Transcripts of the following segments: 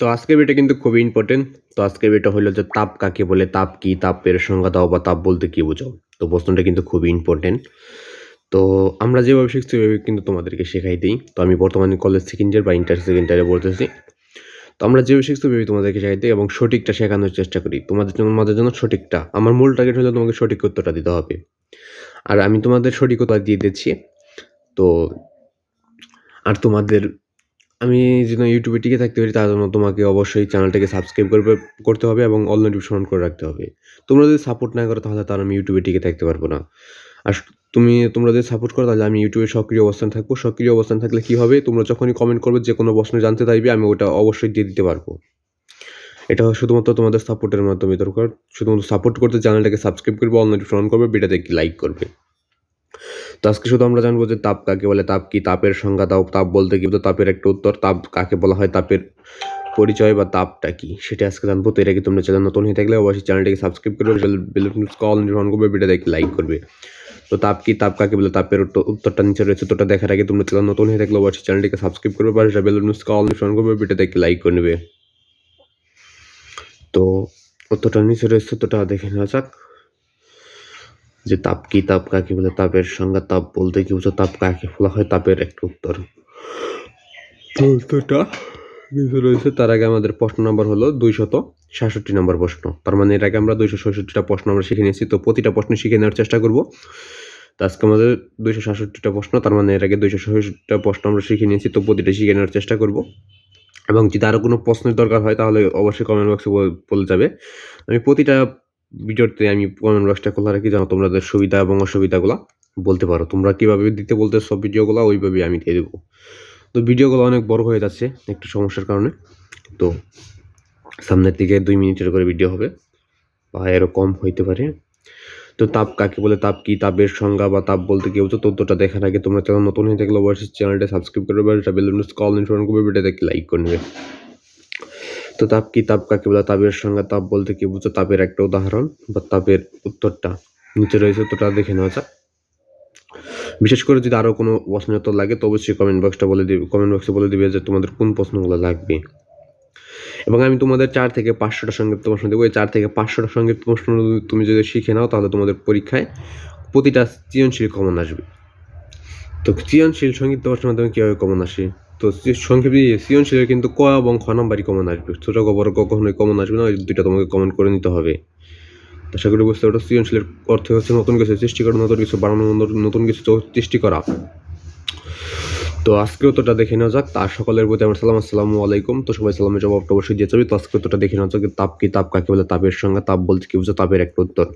তো আজকের ভিডিওটা কিন্তু খুবই ইম্পর্টেন্ট তো আজকের ভিডিওটা হলো যে তাপ কাকে বলে, তাপ কি? তাপের সংজ্ঞা দাও বা তাপ বলতে কি বোঝাও? তো প্রশ্নটা কিন্তু খুবই ইম্পর্টেন্ট তো আমরা যেভাবে শিখছি, ওইভাবে কিন্তু তোমাদেরকে শেখাই দিই। তো আমি বর্তমানে কলেজ সেকেন্ড ইয়ার বা ইন্টার সেকেন্ড ইয়ারে পড়তেছি। তো আমরা যেভাবে শিখছি, ওইভাবে তোমাদেরকে শেখাই দিই এবং সঠিকটা শেখানোর চেষ্টা করি। তোমাদের জন্য তোমাদের জন্য সঠিকটা। আমার মূল টার্গেট হলো তোমাকে সঠিক উত্তরটা দিতে হবে। আর আমি তোমাদের সঠিক উত্তর দিয়ে দিচ্ছি। তো আর তোমাদের আমি যেন ইউটিউবে টিকে থাকতে পারি, তার জন্য তোমাকে অবশ্যই চ্যানেলটাকে সাবস্ক্রাইব করবে, করতে হবে এবং অল নোটিফিকেশন করে রাখতে হবে। তোমরা যদি সাপোর্ট না করো তাহলে তার আমি ইউটিউবে টিকে থাকতে পারব না। আর তুমি, তোমরা যদি সাপোর্ট করো তাহলে আমি ইউটিউবে সক্রিয় অবস্থান থাকব। সক্রিয় অবস্থান থাকলে কী হবে? তোমরা যখনই কমেন্ট করবে যে কোনো প্রশ্ন জানতে চাইবে, আমি ওটা অবশ্যই দিয়ে দিতে পারব। এটা শুধুমাত্র তোমাদের সাপোর্টের মাধ্যমে দরকার। শুধুমাত্র সাপোর্ট করতে চ্যানেলটাকে সাবস্ক্রাইব করবে অল নোটিফিকেশন করবে ভিডিওতে লাইক করবে। তো আজকে শুধু আমরা জানব যে তাপ কাকে বলে, তাপ কি তাপের সংজ্ঞা তাপ তাপ বলতে কি তাপের একটা উত্তর, তাপ কাকে বলা হয়, তাপের পরিচয় বা তাপটা কি? সেটা আজকে জানব। তো এটা কি তোমরা চ্যানেল নতুন হয়ে থাকলে অবশ্যই চ্যানেলটাকে সাবস্ক্রাইব করবে কল অন করবে ভিডিও দেখে লাইক করবে। তো তাপ কি, তাপ কাকে বলে? তাপের উত্তরটা নিচে রয়েছে উত্তরটা দেখার আগে তোমরা চ্যানেল নতুন হয়ে থাকলে অবশ্যই চ্যানেলটিকে সাবস্ক্রাইব করবে বা বেলুন কল অন করবে ভিডিও দেখে লাইক করে নেবে। তো উত্তরটা নিচে রয়েছে উত্তরটা দেখে নেওয়া যাক। যে তাপ কি, তাপ কাকে বলে, তাপের সংজ্ঞা তাপ বলতে কি বুঝো, তাপ কাকে বলা হয়, তাপের একটা উত্তর। উত্তরটা রয়েছে, তার আগে আমাদের প্রশ্ন নম্বর হলো দুইশত সাতষট্টি নম্বর প্রশ্ন। তার মানে এর আগে আমরা দুইশো ছষট্টিটা প্রশ্ন আমরা শিখে নিয়েছি, তো প্রতিটা প্রশ্ন শিখে নেওয়ার চেষ্টা করব। তো আজকে আমাদের দুইশো সাতষট্টিটা প্রশ্ন, তার মানে এর আগে দুইশো ছষট্টিটা প্রশ্ন আমরা শিখে নিয়েছি, তো প্রতিটা শিখে নেওয়ার চেষ্টা করব। এবং যদি আরও কোনো প্রশ্নের দরকার হয়, তাহলে অবশ্যই কমেন্ট বক্সে বলে যাবে। আমি প্রতিটা ভিডিওতে আমি কমেন্ট বক্সটা খোলা রাখি যেন তোমাদের সুবিধা এবং অসুবিধাগুলো বলতে পারো। তোমরা কীভাবে দিতে বলতে সব ভিডিওগুলো, ওইভাবেই আমি দিয়ে দেবো। তো ভিডিওগুলো অনেক বড় হয়ে যাচ্ছে একটু সমস্যার কারণে। তো সামনের দিকে দুই মিনিটের করে ভিডিও হবে, বা এরও কম হইতে পারে। তো তাপ কাকে বলে, তাপ কি? তাপের সংজ্ঞা বা তাপ বলতে কেউ তো তথ্যটা দেখার আগে তোমরা চ্যানেল নতুন হয়ে থাকলে অবশ্যই চ্যানেলটা সাবস্ক্রাইব করবে বা বেল কল ইনফর্ম করবে ভিডিওটাকে লাইক করে নেবে। তো তাপ কি তাপ কাকে বলে? তাপের সংজ্ঞা তাপ বলতে কি বুঝো? তাপের একটা উদাহরণ বা তাপের উত্তরটা নিচে রয়েছে, উত্তরটা দেখে নেওয়া যাক। বিশেষ করে যদি আরও কোনো প্রশ্নের উত্তর লাগে, তো অবশ্যই কমেন্ট বক্সটা বলে দিবে কমেন্ট বক্সে বলে দিবে যে তোমাদের কোন প্রশ্নগুলো লাগবে। এবং আমি তোমাদের চার থেকে পাঁচশোটা সংক্ষিপ্ত প্রশ্ন দেবো। এই চার থেকে পাঁচশোটা সংক্ষিপ্ত প্রশ্ন তুমি যদি শিখে নাও, তাহলে তোমাদের পরীক্ষায় প্রতিটা সৃজনশীল কমন আসবে। তো সৃজনশীল সংক্ষিপ্ত প্রশ্নের মাধ্যমে কীভাবে কমন আসে? তো সংক্ষিপ্ত সৃজনশীলের কিন্তু ক এবং খ নাম্বারই কমন আসবে। ছোট ক বড় ক কখনোই কমন আসবে না, ওই দুইটা তোমাকে কমন করে নিতে হবে। আশা করি বুঝতে পারো সৃজনশীলের অর্থ হচ্ছে নতুন কিছু সৃষ্টি করা, নতুন কিছু বানানো, নতুন- কিছু সৃষ্টি করা। তো আজকে উত্তরটা দেখে নেওয়া যাক। তার সকলের প্রতি আমার সালাম, আসসালামু আলাইকুম। তো সবাই সালামের জবাবটা অবশ্যই দিয়ে যাবে তো আজকে উত্তরটা দেখে নেওয়া যাক তাপ কি তাপ, কাকে বলে তাপের সঙ্গে তাপ বলতে কি বুঝো? তাপের একটা উত্তর।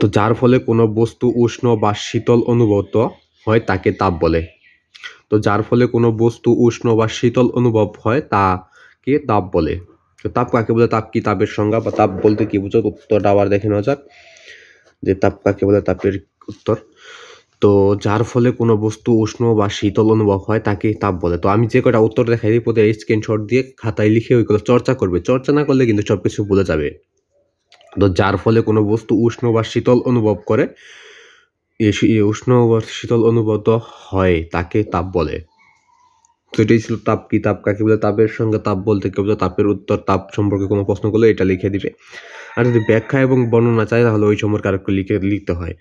তো যার ফলে কোনো বস্তু উষ্ণ বা শীতল অনুভূত হয়, তাকে তাপ বলে। তো যার ফলে কোনো বস্তু উষ্ণ বা শীতল অনুভব হয় তাকে তাপ বলে। তো তাপ কাকে বলে? তাপ কি তাপের সংজ্ঞা বা তাপ বলতে কি বুঝো? উত্তরটা আবার দেখে নেওয়া যাক যে তাপ কাকে বলে, তাপের উত্তর। তো যার ফলে কোনো বস্তু উষ্ণ বা শীতল অনুভব হয় তাকে তাপ বলে। তো আমি যে কটা উত্তর দেখাই দিই প্রতি স্ক্রিনশট দিয়ে খাতায় লিখে ওইগুলো চর্চা করবে। চর্চা না করলে কিন্তু সব কিছু ভুলে যাবে। তো যার ফলে কোনো বস্তু উষ্ণ বা শীতল অনুভব করে উষ্ণ শীতল অনুভূত হয়, তাকে তাপ বলে। তো এটাই ছিল তাপ কি তাপ কাকে বলে? তাপের সঙ্গে তাপ বলতে কেউ তাপের উত্তর তাপ সম্পর্কে কোনো প্রশ্ন করলে এটা লিখে দিবে। আর যদি ব্যাখ্যা এবং বর্ণনা চাই তাহলে ওই সম্পর্কে আরেকটু লিখে, লিখতে হয়।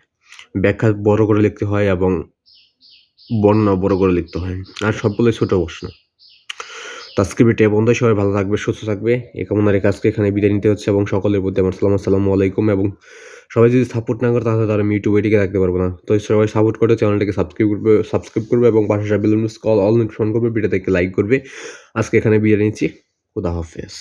ব্যাখ্যা বড় করে লিখতে হয় এবং বর্ণনা বড় করে লিখতে হয়। আর সবগুলোই ছোট প্রশ্ন। তো আজকে ভিডিও বন্ধ সবাই ভালো থাকবে, সুস্থ থাকবে। এ কামনা রেখে আজকে এখানে বিদায় নিতে হচ্ছে এবং সকলের প্রতি আমার সালাম, আসসালামু আলাইকুম এবং সবাই যদি সাপোর্ট না করে তাহলে তারা ইউটিউবে টিকে রাখতে পারব না। তো সবাই সাপোর্ট করে চ্যানেলটাকে সাবস্ক্রাইব করবে সাবস্ক্রাইব করবে এবং পাশে বেলুন কল অল নোটিফিকেশন করবে ভিডিওটাকে লাইক করবে। আজকে এখানে বিদায় নিচ্ছি। খুদা হাফেজ।